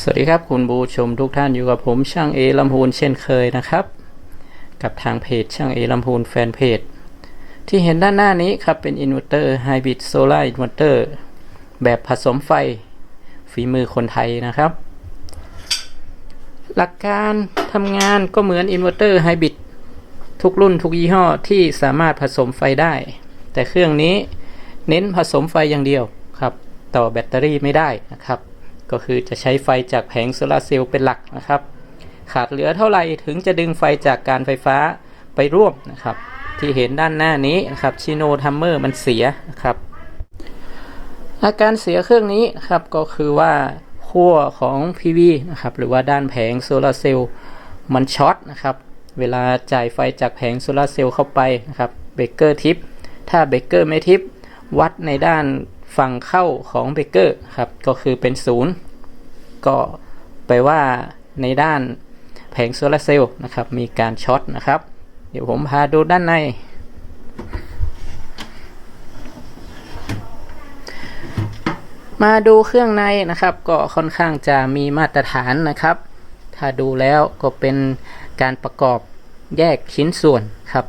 สวัสดีครับคุณผู้ชมทุกท่านอยู่กับผมช่างเอลำพูนเช่นเคยนะครับ กับทางเพจช่างเอลำพูนแฟนเพจ ที่เห็นด้านหน้านี้ครับเป็นอินเวอร์เตอร์ไฮบริดโซลาร์อินเวอร์เตอร์แบบผสมไฟ ฝีมือคนไทยนะครับ หลักการทำงานก็เหมือนอินเวอร์เตอร์ไฮบริดทุกรุ่นทุกยี่ห้อที่สามารถผสมไฟได้ แต่เครื่องนี้เน้นผสมไฟอย่างเดียวครับ ต่อแบตเตอรี่ไม่ได้นะครับ ก็คือจะใช้ไฟจากแผงโซลาร์เซลล์เป็นหลักนะครับ ขาดเหลือเท่าไหร่ถึงจะดึงไฟจากการไฟฟ้าไปร่วมนะครับ ที่เห็นด้านหน้านี้นะครับชิโนทัมเมอร์มันเสียนะครับอาการเสียเครื่องนี้ครับก็คือว่าขั้วของ PV นะครับหรือว่าด้านแผงโซลาร์เซลล์มันช็อตนะครับเวลาจ่ายไฟจากแผงโซลาร์เซลล์เข้าไปนะครับเบรกเกอร์ทิปถ้าเบรกเกอร์ไม่ทิปวัดในด้าน ฝั่งเข้าของเบเกอร์ครับ ก็คือเป็นศูนย์ก็แปลว่าในด้านแผงโซลาร์เซลล์นะครับ มีการช็อตนะครับ เดี๋ยวผมพาดูด้านใน มาดูเครื่องในนะครับ ก็ค่อนข้างจะมีมาตรฐานนะครับ ถ้าดูแล้วก็เป็นการประกอบแยกชิ้นส่วนครับ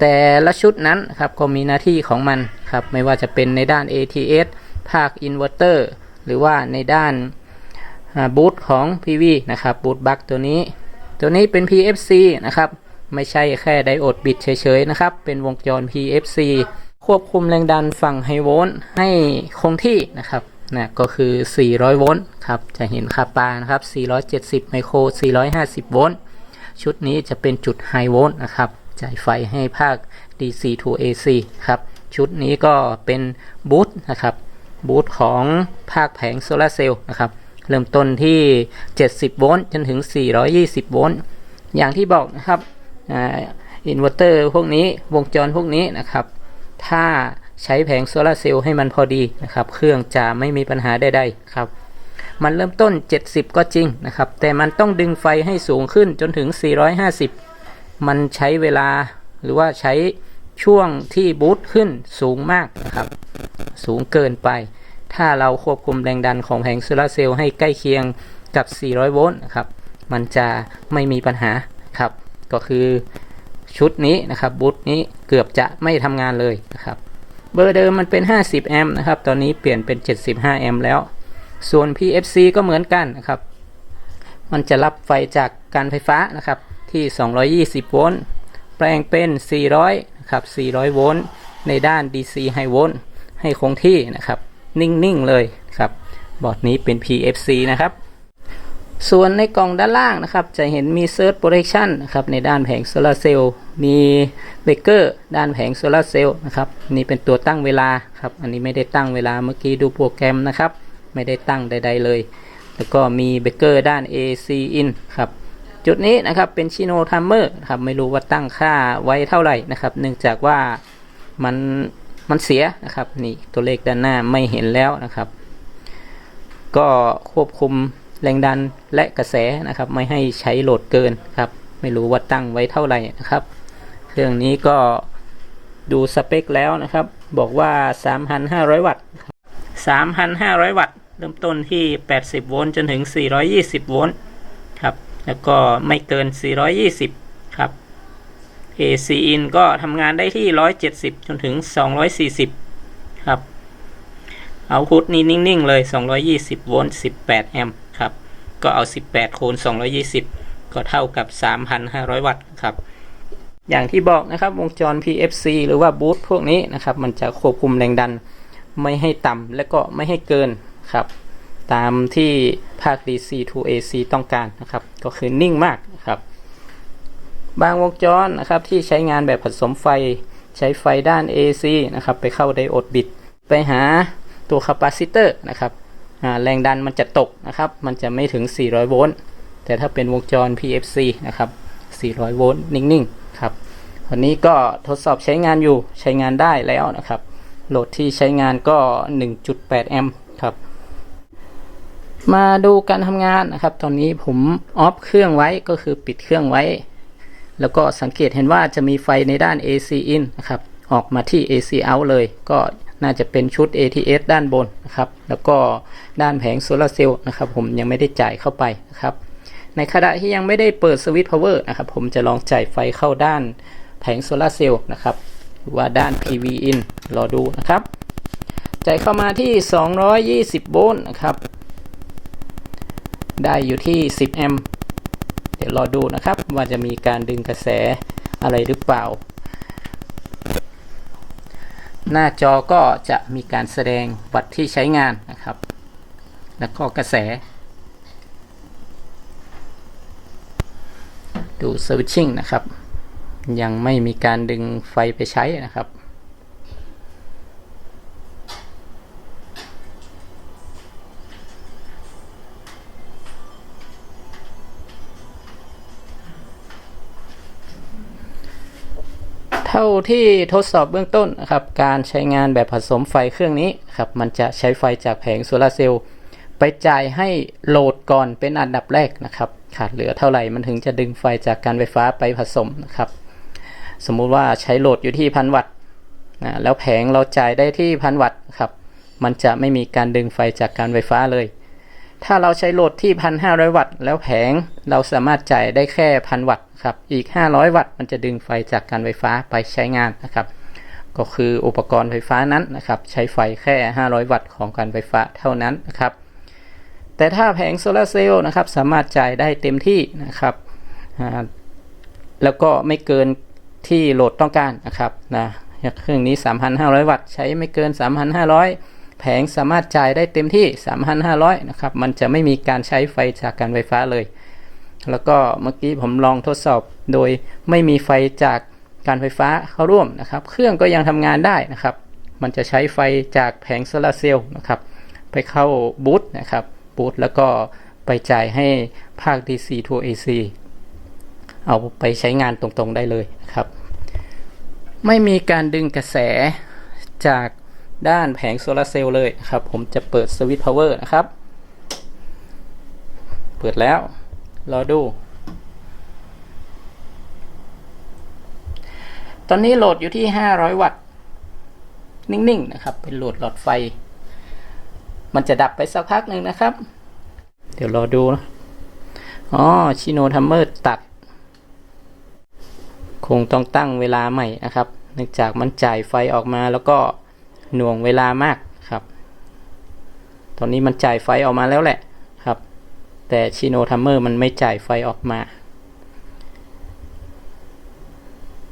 แต่ละชุดนั้นครับก็มีหน้าที่ของมันครับไม่ว่าจะเป็นในด้าน ATS ภาคอินเวอร์เตอร์หรือว่าในด้านบูตของ PV นะครับบูตบัคตัวนี้ ตัวนี้เป็น PFC นะครับไม่ใช่แค่ไดโอดบิดเฉยๆนะครับ เป็นวงจร PFC ควบคุมแรงดันฝั่งไฮโวลต์ให้คงที่นะครับนะก็คือ 400 โวลต์ครับ จะเห็นคาปานะครับ 470 ไมโคร 450 โวลต์ ชุดนี้จะเป็นจุดไฮโวลต์นะครับ จ่ายไฟให้ภาค DC to AC ครับชุดนี้ก็เป็นบูตนะครับบูตของภาคแผงโซลาเซลล์นะครับเริ่มต้นที่ 70 โวลต์จนถึง 420 โวลต์อย่างที่บอกนะครับอินเวอร์เตอร์พวกนี้วงจรพวกนี้นะครับ ถ้าใช้แผงโซลาเซลล์ให้มันพอดีนะครับ เครื่องจะไม่มีปัญหาใดๆครับ มันเริ่มต้น 70 ก็จริงนะครับ แต่มันต้องดึงไฟให้สูงขึ้นจนถึง 450 มันใช้เวลาหรือว่าใช้ช่วงที่บูตขึ้นสูงมากนะครับ สูงเกินไป ถ้าเราควบคุมแรงดันของแผงโซลาร์เซลล์ให้ใกล้เคียงกับ 400 โวลต์นะครับ มันจะไม่มีปัญหาครับ ก็คือชุดนี้นะครับบูตนี้เกือบจะไม่ทำงานเลยนะครับ เบอร์เดิมมันเป็น 50 แอมป์นะครับ ตอนนี้เปลี่ยนเป็น 75 แอมป์แล้ว ส่วน PFC ก็เหมือนกันนะครับ มันจะรับไฟจากการไฟฟ้านะครับ ที่ 220 โวลต์แปลงเป็น 400นะครับ400 โวลต์ในด้าน DC High Volt ให้คงที่นะครับ นิ่ง ๆ เลยครับบอร์ดนี้เป็น PFC นะครับ ส่วนในกล่องด้านล่างนะครับ จะเห็นมี Surge Protection นะครับ ในด้านแผงโซลาร์เซลล์มีเบรกเกอร์ด้านแผงโซลาร์เซลล์นะครับนี่เป็นตัวตั้งเวลาครับ อันนี้ไม่ได้ตั้งเวลาเมื่อกี้ดูโปรแกรมนะครับ ไม่ได้ตั้งใด ๆ เลย แล้วก็มีเบรกเกอร์ด้าน AC in ครับ จุดนี้นะครับเป็นชิโนทัมเมอร์ครับไม่รู้ว่าตั้งค่าไว้เท่าไหร่นะครับ เนื่องจากว่ามันมันเสียนะครับนี่ตัวเลขด้านหน้าไม่เห็นแล้วนะครับ ก็ควบคุมแรงดันและกระแสนะครับ ไม่ให้ใช้โหลดเกินครับไม่รู้ว่าตั้งไว้เท่าไหร่นะครับ เครื่องนี้ก็ดูสเปคแล้วนะครับ บอกว่า 3,500 วัตต์ 3,500 วัตต์ เริ่มต้นที่ 80 โวลต์จนถึง 420 โวลต์ แล้วก็ไม่เกิน 420 ครับ AC in ก็ทำงานได้ที่ 170 จนถึง 240 ครับ เอาพุทนี้นิ่ง ๆ เลย 220 โวลต์ 18 แอมป์ครับ ก็เอา 18 คูณ 220 ก็เท่ากับ 3,500 วัตต์ครับ อย่างที่บอกนะครับ วงจร PFC หรือว่าบูตพวกนี้นะครับ มันจะควบคุมแรงดัน ไม่ให้ต่ำและก็ไม่ให้เกินครับ ตามที่ภาค DC to AC ต้องการนะครับ ก็คือนิ่งมากนะครับบางวงจรนะครับที่ใช้งานแบบผสมไฟ ใช้ไฟด้าน AC นะครับไปเข้าไดโอดบิด ไปหาตัวคาปาซิเตอร์นะครับแรงดันมันจะตกนะครับ มันจะไม่ถึง 400 โวลต์แต่ถ้าเป็นวงจร PFC นะครับ 400 โวลต์นิ่งๆครับวันนี้ก็ทดสอบใช้งานอยู่ใช้งานได้แล้วนะครับ โหลดที่ใช้งานก็ 1.8 แอมป์ครับ มาดูการทำงานนะครับ ตอนนี้ผมออฟเครื่องไว้ก็คือปิดเครื่องไว้ แล้วก็สังเกตเห็นว่าจะมีไฟในด้าน AC in นะครับ ออกมาที่ AC out เลย ก็น่าจะเป็นชุด ATS ด้านบนนะครับ แล้วก็ด้านแผงโซลาร์เซลล์นะครับ ผมยังไม่ได้จ่ายเข้าไปนะครับ ในขณะที่ยังไม่ได้เปิดสวิตช์พาวเวอร์นะครับ ผมจะลองจ่ายไฟเข้าด้านแผงโซลาร์เซลล์นะครับหรือว่าด้าน PV in รอดูนะครับ จ่ายเข้ามาที่ 220 โวลต์นะครับ ได้อยู่ที่ 10 แอมป์เดี๋ยวรอดูนะครับว่าจะมีการดึงกระแสอะไรหรือเปล่า หน้าจอก็จะมีการแสดงวัตต์ที่ใช้งานนะครับ แล้วก็กระแส ดูสวิตชิ่งนะครับ ยังไม่มีการดึงไฟไปใช้นะครับ เท่าที่ทดสอบเบื้องต้นนะครับการใช้งานแบบผสมไฟเครื่องนี้ครับมันจะใช้ไฟจากแผงโซลาร์เซลล์ไปจ่ายให้โหลดก่อนเป็นอันดับแรกนะครับขาดเหลือเท่าไหร่มันถึงจะดึงไฟจากการไฟฟ้าไปผสมนะครับสมมุติว่าใช้โหลดอยู่ที่พันวัตต์นะแล้วแผงเราจ่ายได้ที่พันวัตต์ครับมันจะไม่มีการดึงไฟจากการไฟฟ้าเลย ถ้าเราใช้โหลดที่1,500วัตต์แล้วแผงเราสามารถจ่ายได้แค่พันวัตต์ ครับอีก 500 วัตต์มันจะดึงไฟจากการไฟฟ้าไปใช้งานนะครับ ก็คืออุปกรณ์ไฟฟ้านั้นนะครับใช้ไฟแค่ 500 วัตต์ของการไฟฟ้าเท่านั้นนะครับ แต่ถ้าแผงโซลาร์เซลล์นะครับสามารถจ่ายได้เต็มที่นะครับแล้วก็ไม่เกินที่โหลดต้องการนะครับนะเครื่องนี้ 3,500 วัตต์ใช้ไม่เกิน 3,500 แผงสามารถจ่ายได้เต็มที่ 3,500 นะครับ มันจะไม่มีการใช้ไฟจากการไฟฟ้าเลย แล้วก็เมื่อกี้ผมลองทดสอบโดยไม่มีไฟจากการไฟฟ้าเข้าร่วมนะครับ เครื่องก็ยังทำงานได้นะครับ มันจะใช้ไฟจากแผงโซลาร์เซลล์นะครับ ไปเข้าบูตนะครับบูตแล้วก็ไปจ่ายให้ภาค DC to AC เอาไปใช้งานตรงๆได้เลยนะครับ ไม่มีการดึงกระแสจากด้านแผงโซลาร์เซลล์เลยครับ ผมจะเปิดสวิตช์พาวเวอร์นะครับ เปิดแล้ว รอดู ตอนนี้โหลดอยู่ที่ 500 วัตต์ นิ่งๆ นะครับ เป็นโหลดหลอดไฟ มันจะดับไปสักพักหนึ่งนะครับ เดี๋ยวรอดูนะ อ๋อ ชิโนทัมเมอร์ตัด คงต้องตั้งเวลาใหม่นะครับ เนื่องจากมันจ่ายไฟออกมาแล้วก็หน่วงเวลามากครับ ตอนนี้มันจ่ายไฟออกมาแล้วแหละ แต่ชิโนทัมเมอร์มันไม่จ่ายไฟออกมา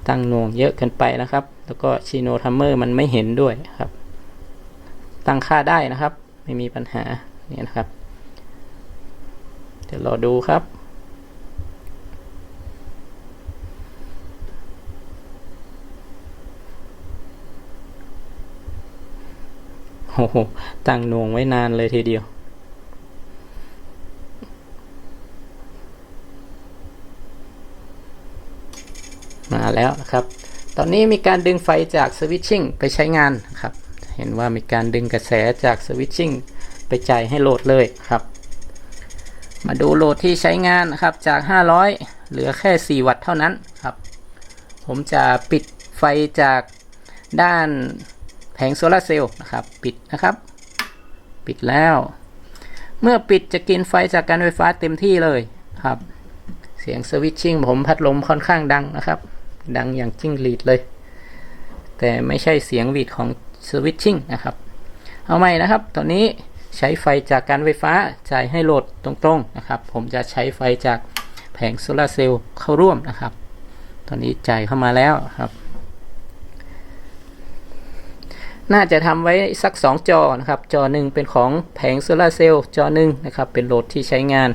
ตั้งหน่วงเยอะเกินไปนะครับ แล้วก็ชิโนทัมเมอร์มันไม่เห็นด้วยครับ ตั้งค่าได้นะครับ ไม่มีปัญหาเนี่ยนะครับ เดี๋ยวรอดูครับโอ้โหตั้งหน่วงไว้นานเลยทีเดียว แล้วนะครับ ตอนนี้มีการดึงไฟจากสวิตชิ่งไปใช้งานครับ เห็นว่ามีการดึงกระแสจากสวิตชิ่งไปจ่ายให้โหลดเลยครับ มาดูโหลดที่ใช้งานนะครับจาก 500 เหลือแค่ 4 วัตต์เท่านั้นครับ ผมจะปิดไฟจากด้านแผงโซลาร์เซลล์นะครับ ปิดนะครับ ปิดแล้ว เมื่อปิดจะกินไฟจากการไฟฟ้าเต็มที่เลยครับ เสียงสวิตชิ่งผมพัดลมค่อนข้างดังนะครับ ดังอย่างจิ้งหรีดเลย แต่ไม่ใช่เสียงหวีดของสวิตชิ่งนะครับ เอาใหม่นะครับ ตอนนี้ใช้ไฟจากการไฟฟ้าจ่ายให้โหลดตรงๆนะครับ ผมจะใช้ไฟจากแผงโซลาร์เซลล์เข้าร่วมนะครับ ตอนนี้จ่ายเข้ามาแล้วครับ น่าจะทำไว้สัก 2 จอนะครับ จอหนึ่งเป็นของแผงโซลาร์เซลล์จอหนึ่งนะครับ เป็นโหลดที่ใช้งาน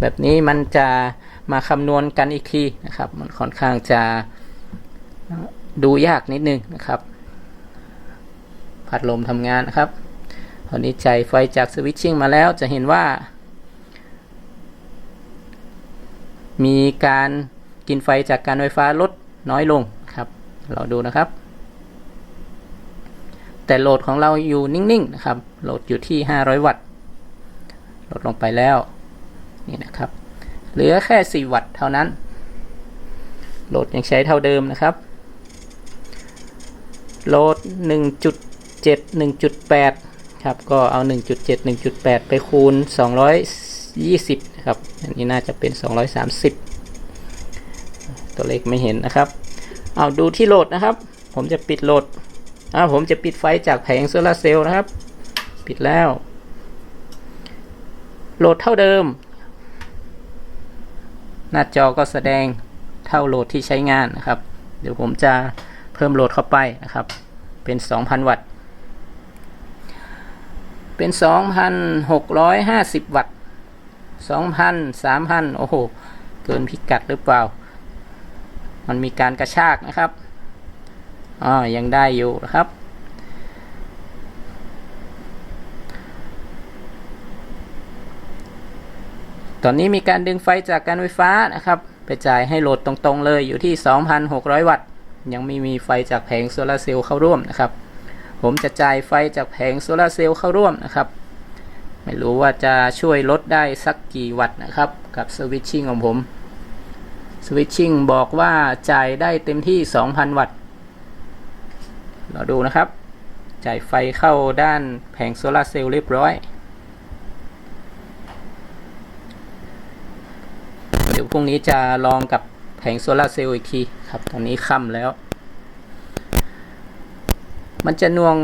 แบบนี้มันจะมาคำนวณกันอีกทีนะครับ มันค่อนข้างจะ ดูยากนิดนึงนะครับ พัดลมทำงานนะครับ ตอนนี้จ่ายไฟจากสวิตชิ่งมาแล้วจะเห็นว่า มีการกินไฟจากการไฟฟ้าลดน้อยลงครับ เราดูนะครับ แต่โหลดของเราอยู่นิ่งๆนะครับ โหลดอยู่ที่ 500 วัตต์ ลดลงไปแล้ว นี่นะครับ เหลือแค่ 4 วัตต์เท่านั้น โหลดยังใช้เท่าเดิมนะครับ โหลด 1.7 1.8 ครับ ก็เอา 1.7 1.8 ไปคูณ 220 ครับ อันนี้น่าจะเป็น 230 ตัวเลขไม่เห็นนะครับ เอาดูที่โหลดนะครับ ผมจะปิดโหลดอ่าผมจะปิดไฟจากแผงโซลาเซลล์นะครับ ปิดแล้ว โหลดเท่าเดิม หน้าจอก็แสดงเท่าโหลดที่ใช้งานนะครับ เดี๋ยวผมจะ เพิ่มโหลดเข้าไปนะครับ เป็น 2,000 วัตต์ เป็น 2,650 วัตต์ 2,000 3,000 โอ้โห เกินพิกัดหรือเปล่า มันมีการกระชากนะครับอ๋อยังได้อยู่นะครับตอนนี้มีการดึงไฟจากการไฟฟ้านะครับ ไปจ่ายให้โหลดตรงๆเลยอยู่ที่ 2,600 วัตต์ ยังไม่มีไฟจากแผงโซลาร์เซลล์เข้าร่วมนะครับ ผมจะจ่ายไฟจากแผงโซลาร์เซลล์เข้าร่วมนะครับ ไม่รู้ว่าจะช่วยลดได้สักกี่วัตต์นะครับ กับสวิตชิ่งของผมสวิตชิ่งบอกว่าจ่ายได้เต็มที่ 2,000 วัตต์เราดูนะครับ จ่ายไฟเข้าด้านแผงโซลาร์เซลล์เรียบร้อย เดี๋ยวพรุ่งนี้จะลองกับแผงโซลาร์เซลล์อีกที ครับ ตอนนี้ค่ำแล้ว มันจะน่วง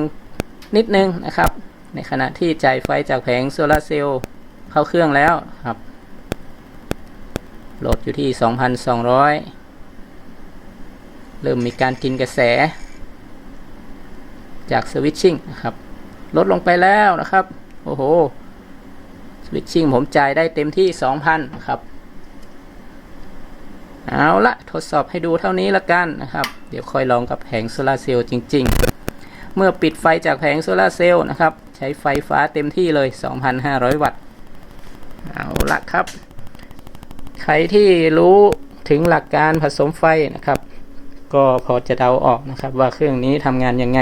นิดนึงนะครับ ในขณะที่จ่ายไฟจากแผงโซลาเซลล์เข้าเครื่องแล้วครับ โหลดอยู่ที่ 2,200 เริ่มมีการกินกระแส จากสวิตชิ่งนะครับ ลดลงไปแล้วนะครับ โอ้โห สวิตชิ่งผมจ่ายได้เต็มที่ 2,000นะครับ เอาละทดสอบให้ดูเท่านี้ละกันนะครับ เดี๋ยวค่อยลองกับแผงโซลาร์เซลล์จริง ๆ เมื่อปิดไฟจากแผงโซลาร์เซลล์นะครับ ใช้ไฟฟ้าเต็มที่เลย 2,500 วัตต์ เอาละครับ ใครที่รู้ถึงหลักการผสมไฟนะครับ ก็พอจะเดาออกนะครับว่าเครื่องนี้ทำงานยังไง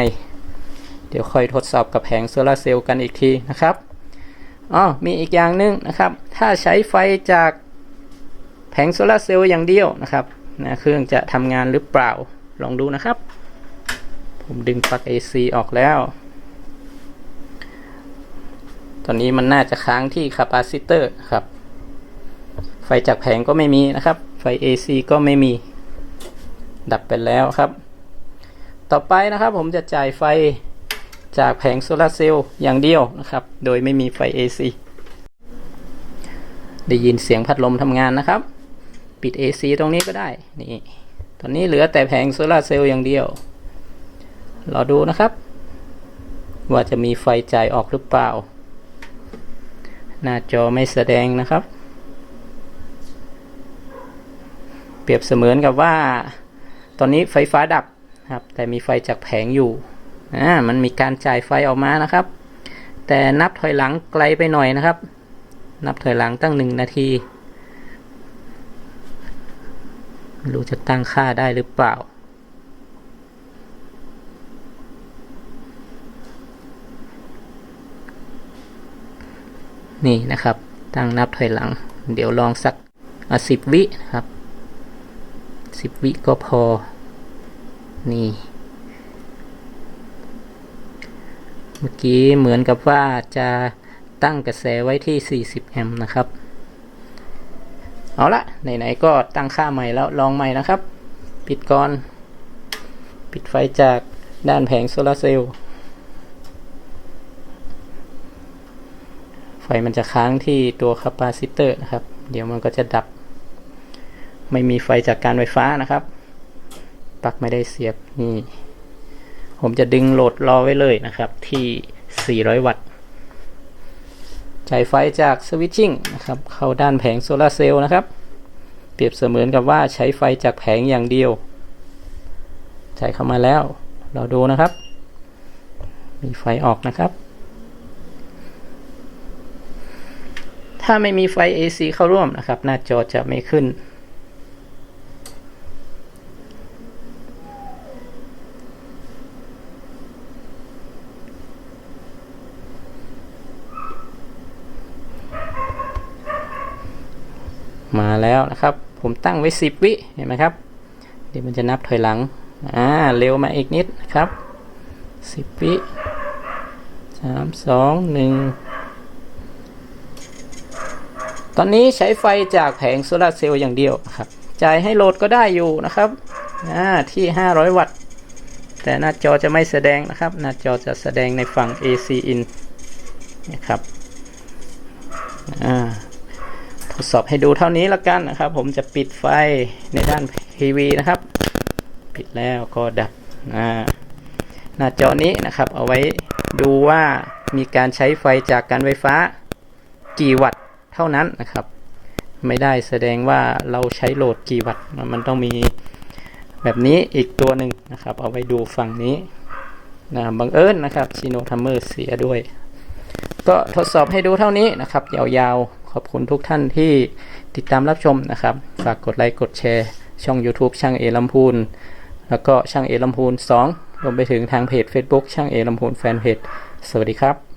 เดี๋ยวค่อยทดสอบกับแผงโซลาร์เซลล์กันอีกทีนะครับอ๋อมีอีกอย่างหนึงนะครับ ถ้าใช้ไฟจาก งโซลาร์เซลล์อย่างเดียวนะครับนะเครื่องจะทำงานหรือเปล่าลองดูนะครับ ผมดึงปลั๊ก AC ออกแล้ว ตอนนี้มันน่าจะค้างที่คาปาซิเตอร์ครับ ไฟจากแผงก็ไม่มีนะครับ ไฟ AC ก็ไม่มีดับไปแล้วครับ ต่อไปนะครับผมจะจ่ายไฟจากแผงโซลาร์เซลล์อย่างเดียวนะครับ โดยไม่มีไฟ AC ได้ยินเสียงพัดลมทำงานนะครับ ปิด AC ตรงนี้ก็ได้นี่ตอนนี้เหลือแต่แผงโซลาเซลล์อย่างเดียวรอดูนะครับ ว่าจะมีไฟจ่ายออกหรือเปล่า หน้าจอไม่แสดงนะครับ เปรียบเสมือนกับว่า ตอนนี้ไฟฟ้าดับครับ แต่มีไฟจากแผงอยู่อ่ามันมีการจ่ายไฟออกมานะครับ แต่นับถอยหลังไกลไปหน่อยนะครับ นับถอยหลังตั้งหนึ่งนาทีไม่ รู้จะตั้งค่าได้หรือเปล่า นี่นะครับ ตั้งนับถอยหลัง เดี๋ยวลองสักสิบวิครับสิบวิก็พอ นี่ เมื่อกี้เหมือนกับว่าจะตั้งกระแสไว้ที่ 40 แอมป์นะครับ เอาละไหนๆก็ตั้งค่าใหม่แล้วลองใหม่นะครับ ปิดก่อน ปิดไฟจากด้านแผงโซลาร์เซลล์ไฟมันจะค้างที่ตัวคาปาซิเตอร์นะครับ เดี๋ยวมันก็จะดับ ไม่มีไฟจากการไฟฟ้านะครับปลั๊กไม่ได้เสียบนี่ ผมจะดึงโหลดรอไว้เลยนะครับ ที่ 400 วัตต์ จ่ายไฟจากสวิตชิ่งนะครับเข้าด้านแผงโซลาเซลล์นะครับ เปรียบเสมือนกับว่าใช้ไฟจากแผงอย่างเดียว จ่ายเข้ามาแล้ว เราดูนะครับ มีไฟออกนะครับ ถ้าไม่มีไฟ AC เข้าร่วมนะครับ หน้าจอจะไม่ขึ้น มาแล้วนะครับ ผม ตั้งไว้ 10 วิเห็นไหมครับเดี๋ยวมันจะนับถอยหลังอ่าเร็วมาอีกนิดนะครับ 10 วิสามสองหนึ่งตอนนี้ใช้ไฟจากแผงโซลาเซลล์อย่างเดียวครับจ่ายให้โหลดก็ได้อยู่นะครับอ่าที่ 500 วัตต์ แต่หน้าจอจะไม่แสดงนะครับ หน้าจอจะแสดงในฝั่ง AC in นะครับอ่า ดสอบให้ดูเท่านี้แล้วกันนะครับ ผมจะปิดไฟในด้านทีวีนะครับ ปิดแล้วก็ดับหน้าจอนี้นะครับ เอาไว้ดูว่ามีการใช้ไฟจากการไฟฟ้ากี่วัตต์เท่านั้นนะครับ ไม่ได้แสดงว่าเราใช้โหลดกี่วัตต์มันต้องมีแบบนี้อีกตัวหนึ่งนะครับ เอาไว้ดูฝั่งนี้นะบังเอิญนะครับชิโนทัมเมอร์เสียด้วย ก็ทดสอบให้ดูเท่านี้นะครับ ยาวๆ ขอบคุณทุกท่านที่ติดตามรับชมนะครับ ฝากกดไลค์กดแชร์ ช่อง YouTube ช่างเอลำพูน แล้วก็ช่างเอลำพูน 2 รวมไปถึงทางเพจ Facebook ช่างเอลำพูนแฟนเพจ สวัสดีครับ